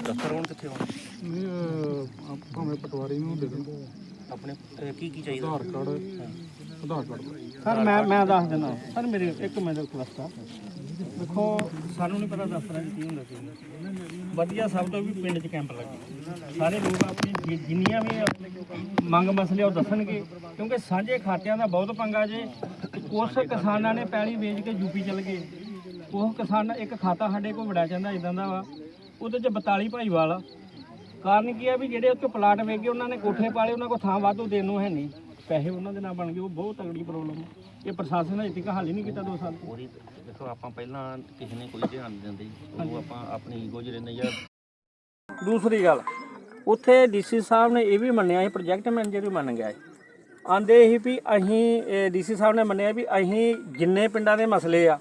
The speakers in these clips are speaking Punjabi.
ਦਫ਼ਤਰ ਹੁਣ ਕਿੱਥੇ ਹੋਣਾ? ਨਹੀਂ ਅਹ, ਆਪ- ਭਾਵੇਂ ਪਟਵਾਰੀ ਨੂੰ ਦੇ ਦਿੰਦੇ ਆਪਣੇ ਅਹ, ਕੀ ਕੀ ਚਾਹੀਦਾ? Aadhaar card Aadhaar card. Sir ਮੈਂ ਮੈਂ ਦੱਸ ਦਿੰਦਾ। ਸਰ ਮੇਰੇ ਇੱਕ ਮਿੰਟ ਰਿਕਵੈਸਟ ਆ। ਦੇਖੋ ਸਾਨੂੰ ਨਹੀਂ ਪਤਾ ਦਫ਼ਤਰਾਂ 'ਚ ਕੀ ਹੁੰਦਾ ਕੀ ਨਹੀਂ। ਵਧੀਆ ਸਭ ਤੋਂ ਵੀ ਪਿੰਡ 'ਚ ਕੈਂਪ ਲੱਗੇ। ਸਾਰੇ ਲੋਕ ਆਪਣੀ ਜਿ- ਜਿੰਨੀਆਂ ਵੀ ਆਪਣੇ ਮੰਗ ਮਸਲੇ ਉਹ ਦੱਸਣਗੇ। ਕਿਉਂਕਿ ਸਾਂਝੇ ਖਾਤਿਆਂ ਦਾ ਬਹੁਤ ਪੰਗਾ ਜੇ। ਉਸ ਕਿਸਾਨਾਂ ਨੇ ਪੈਲੀ ਵੇਚ ਕੇ ਯੂਪੀ ਚਲ ਗਏ। ਉਹ ਕਿਸਾਨ ਇੱਕ ਖਾਤਾ ਸਾਡੇ ਕੋਲ ਵੜਿਆ ਜਾਂਦਾ ਇਦਾਂ ਦਾ ਵਾ। ਉਹਦੇ 'ਚ 42 ਭਾਈਵਾਲ ਆ। ਕਾਰਨ ਕੀ ਆ ਵੀ ਜਿਹੜੇ ਉੱਥੇ ਪਲਾਟ ਵੇਚ ਗਏ ਉਹਨਾਂ ਨੇ ਕੋਠੇ ਪਾਲੇ ਉਹਨਾਂ ਕੋਲ ਥਾਂ ਵਾਧੂ ਦੇਣ ਨੂੰ ਹੈ ਨਹੀਂ। ਪੈਸੇ ਉਹਨਾਂ ਦੇ ਨਾਲ ਬਣ ਗਏ ਉਹ ਬਹੁਤ ਤਗੜੀ ਪ੍ਰੋਬਲਮ ਇਹ ਪ੍ਰਸ਼ਾਸਨ ਨੇ ਅਜੇ ਤੱਕ ਹੱਲ ਹੀ ਨਹੀਂ ਕੀਤਾ 2 ਸਾਲ ਤੋਂ। ਉਹਦੀ ਦੇਖੋ ਆਪਾਂ ਪਹਿਲਾਂ ਕਿਸੇ ਨੇ ਕੋਈ ਧਿਆਨ ਨਹੀਂ ਦਿੰਦੇ। ਉਹ ਆਪਾਂ ਆਪਣੀ ਈਗੋ 'ਚ ਰਹਿੰਦੇ ਜਾਂ ਦੂਸਰੀ ਗੱਲ ਉੱਥੇ ਡੀਸੀ ਸਾਹਿਬ ਨੇ ਇਹ ਵੀ ਮੰਨਿਆ ਇਹ ਪ੍ਰੋਜੈਕਟ ਮੈਨੇਜਰ ਵੀ ਮੰਨ ਗਿਆ ਹੈ ਆਂਦੇ ਹੀ ਵੀ ਅਸੀਂ ਡੀਸੀ ਸਾਹਿਬ ਨੇ ਮੰਨਿਆ ਵੀ ਅਸੀਂ ਜਿੰਨੇ ਪਿੰਡਾਂ ਦੇ ਮਸਲੇ ਆ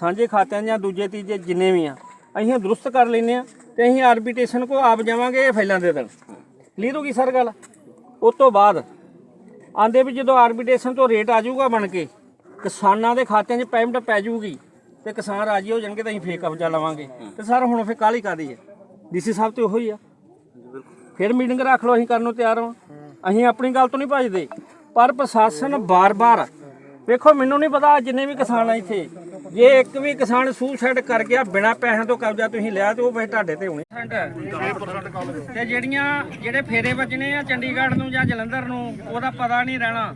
ਸਾਂਝੇ ਖਾਤਿਆਂ ਜਾਂ ਦੂਜੇ ਤੀਜੇ ਜਿੰਨੇ ਵੀ ਆ ਅਸੀਂ ਦਰੁਸਤ ਕਰ ਲੈਨੇ ਆ। ਤੇ ਅਸੀਂ ਆਰਬਿਟ੍ਰੇਸ਼ਨ ਕੋ ਆਪ ਜਾਵਾਂਗੇ ਇਹ ਫੈਲਾਂ ਦੇ ਦੇਣ ਕਲੀਅਰ ਹੋ ਗਈ ਸਰ ਗੱਲ? ਉਸ ਤੋਂ ਬਾਅਦ ਆਂਦੇ ਵੀ ਜਦੋਂ ਆਰਬਿਟ੍ਰੇਸ਼ਨ ਤੋਂ ਰੇਟ ਆ ਜਾਊਗਾ ਬਣ ਕੇ, ਕਿਸਾਨਾਂ ਦੇ ਖਾਤਿਆਂ 'ਚ ਪੇਮੈਂਟ ਪੈ ਜਾਊਗੀ ਤੇ ਕਿਸਾਨ ਰਾਜੀ ਹੋ ਜਾਣਗੇ ਤਾਂ ਅਸੀਂ ਫੇਰ ਕਬਜ਼ਾ ਲਵਾਂਗੇ। ਤੇ ਸਰ ਹੁਣ ਫੇਰ ਕਾਹਲੀ ਕਾਦੀ ਹੈ? ਡੀਸੀ ਸਾਹਿਬ ਤੇ ਉਹੀ ਆ। ਫਿਰ ਮੀਟਿੰਗ ਰੱਖ ਲਓ, ਅਸੀਂ ਕਰਨ ਨੂੰ ਤਿਆਰ ਹਾਂ। ਅਸੀਂ ਆਪਣੀ ਗੱਲ ਤੋਂ ਨਹੀਂ ਭੱਜਦੇ। ਪਰ ਪ੍ਰਸ਼ਾਸਨ ਬਾਰ-ਬਾਰ, ਵੇਖੋ ਮੈਨੂੰ ਨਹੀਂ ਪਤਾ ਜਿੰਨੇ ਵੀ ਕਿਸਾਨ ਆ ਇੱਥੇ। ਜੇ ਇੱਕ ਵੀ ਕਿਸਾਨ ਸੂਸਾਈਡ ਕਰ ਗਿਆ, ਬਿਨਾ ਪੈਸਿਆਂ ਤੋਂ ਕਬਜ਼ਾ ਤੁਸੀਂ ਲਿਆ ਤੇ ਉਹ ਪੈਸੇ ਤੁਹਾਡੇ ਤੇ ਹੋਣੇ। ਤੇ ਜਿਹੜੀਆਂ, ਜਿਹੜੇ ਫੇਰੇ ਵੱਜਣੇ ਆ ਚੰਡੀਗੜ੍ਹ ਨੂੰ ਜਾਂ ਜਲੰਧਰ ਨੂੰ, ਉਹਦਾ ਪਤਾ ਨਹੀਂ ਰਹਿਣਾ।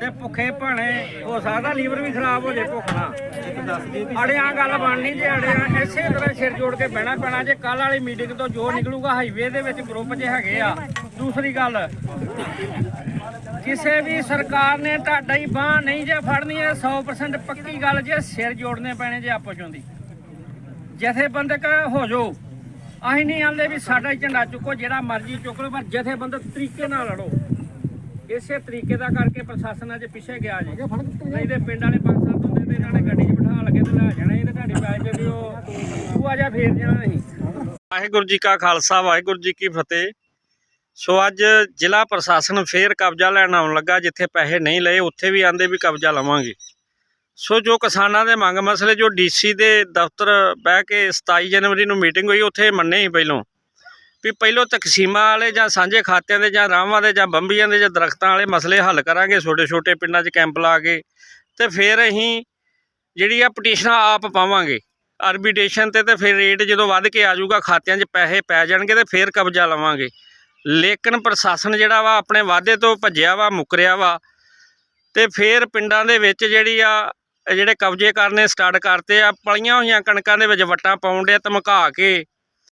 ਤੇ ਭੁੱਖੇ ਭਾਣੇ, ਹੋ ਸਕਦਾ ਲੀਵਰ ਵੀ ਖਰਾਬ ਹੋ ਜੇ ਭੁੱਖ ਨਾਲ। ਅੜਿਆਂ ਗੱਲ ਬਣਨੀ ਜੇ ਅੜਿਆਂ, ਇਸੇ ਤਰ੍ਹਾਂ ਸਿਰ ਜੋੜ ਕੇ ਬਹਿਣਾ ਪੈਣਾ। ਜੇ ਕੱਲ ਵਾਲੀ ਮੀਟਿੰਗ ਤੋਂ ਜੋ ਨਿਕਲੂਗਾ ਹਾਈਵੇ ਦੇ ਵਿੱਚ ਗਰੁੱਪ 'ਚ ਹੈਗੇ ਆ। ਦੂਸਰੀ ਗੱਲ ਕਿਸੇ ਵੀ ਸਰਕਾਰ ਨੇ ਤੁਹਾਡਾ ਹੀ ਬਾਹ ਨਹੀਂ ਜੇ ਫੜਨੀ ਹੈ 100% ਪੱਕੀ ਗੱਲ ਜੇ ਸਿਰ ਜੋੜਨੇ ਪੈਣੇ ਜੇ ਆਪੋ ਚੋਂਦੀ ਜਥੇਬੰਦਕ ਹੋ ਜੋ ਅਸੀਂ ਨਹੀਂ ਆਂਦੇ ਵੀ ਸਾਡਾ ਹੀ ਝੰਡਾ ਚੁੱਕੋ, ਜਿਹੜਾ ਮਰਜ਼ੀ ਚੁੱਕ ਲਓ, ਪਰ ਜਥੇਬੰਦਕ ਤਰੀਕੇ ਨਾਲ ਲੜੋ। ਇਸੇ ਤਰੀਕੇ ਦਾ ਕਰਕੇ ਪ੍ਰਸ਼ਾਸਨ ਅੱਜ ਪਿੱਛੇ ਗਿਆ ਜੀ। ਨਹੀਂ ਤੇ ਪਿੰਡ ਵਾਲੇ ਪੰਜ ਸੱਤ ਹੁੰਦੇ ਤੇ ਇਹਨਾਂ ਨੇ ਗੱਡੀ 'ਚ ਬਿਠਾ ਲਗੇ ਤੇ ਲੈ ਜਾਣਾ ਇਹ ਤੇ ਤੁਹਾਡੀ ਪੈਸੇ ਜਿਹੜੀ ਉਹ ਆ ਜਾ ਫੇਰ ਜਾਣਾ ਨਹੀਂ ਵਾਹਿਗੁਰੂ ਜੀ ਕਾ ਖਾਲਸਾ, ਵਾਹਿਗੁਰੂ ਜੀ ਕੀ ਫਤਿਹ। ਸੋ ਅੱਜ ਜ਼ਿਲ੍ਹਾ ਪ੍ਰਸ਼ਾਸਨ ਫੇਰ ਕਬਜ਼ਾ ਲੈਣ ਆਉਣ ਲੱਗਾ, ਜਿੱਥੇ ਪੈਸੇ ਨਹੀਂ ਲਏ, ਉੱਥੇ ਵੀ ਆਂਦੇ ਵੀ ਕਬਜ਼ਾ ਲਵਾਂਗੇ। ਸੋ ਜੋ ਕਿਸਾਨਾਂ ਦੇ ਮੰਗ ਮਸਲੇ, ਜੋ ਡੀਸੀ ਦੇ ਦਫ਼ਤਰ ਬਹਿ ਕੇ 27 ਜਨਵਰੀ ਨੂੰ ਮੀਟਿੰਗ ਹੋਈ, ਉੱਥੇ ਮੰਨੇ ਹੀ ਪਹਿਲੋਂ ਵੀ ਪਹਿਲੋਂ ਤਕਸੀਮਾਂ ਵਾਲੇ ਜਾਂ ਸਾਂਝੇ ਖਾਤਿਆਂ ਦੇ ਜਾਂ ਰਾਵਾਂ ਦੇ ਜਾਂ ਬੰਬੀਆਂ ਦੇ ਜਾਂ ਦਰਖਤਾਂ ਵਾਲੇ ਮਸਲੇ ਹੱਲ ਕਰਾਂਗੇ ਛੋਟੇ ਛੋਟੇ ਪਿੰਡਾਂ 'ਚ ਕੈਂਪ ਲਾ ਕੇ ਤੇ ਫਿਰ ਅਸੀਂ ਜਿਹੜੀ ਆ ਪਟੀਸ਼ਨਾਂ ਆਪ ਪਾਵਾਂਗੇ। ਆਰਬੀਟੇਸ਼ਨ ਤੇ ਤੇ ਫਿਰ ਰੇਟ ਜਦੋਂ ਵੱਧ ਕੇ ਆ ਜਾਊਗਾ, ਖਾਤਿਆਂ 'ਚ ਪੈਸੇ ਪੈ ਜਾਣਗੇ ਤੇ ਫਿਰ ਕਬਜ਼ਾ ਲਵਾਂਗੇ। ਲੇਕਿਨ ਪ੍ਰਸ਼ਾਸਨ ਜਿਹੜਾ ਵਾ ਆਪਣੇ ਵਾਅਦੇ ਤੋਂ ਭੱਜਿਆ ਵਾ, ਮੁਕਰਿਆ ਵਾ ਤੇ ਫਿਰ ਪਿੰਡਾਂ ਦੇ ਵਿੱਚ ਜਿਹੜੀ ਆ ਜਿਹੜੇ ਕਬਜ਼ੇ ਕਰਨੇ ਸਟਾਰਟ ਕਰਤੇ ਆ, ਪਲੀਆਂ ਹੋਈਆਂ ਕਣਕਾਂ ਦੇ ਵਿੱਚ ਵੱਟਾਂ ਪਾਉਣ ਦੇ ਧਮਕਾ ਕੇ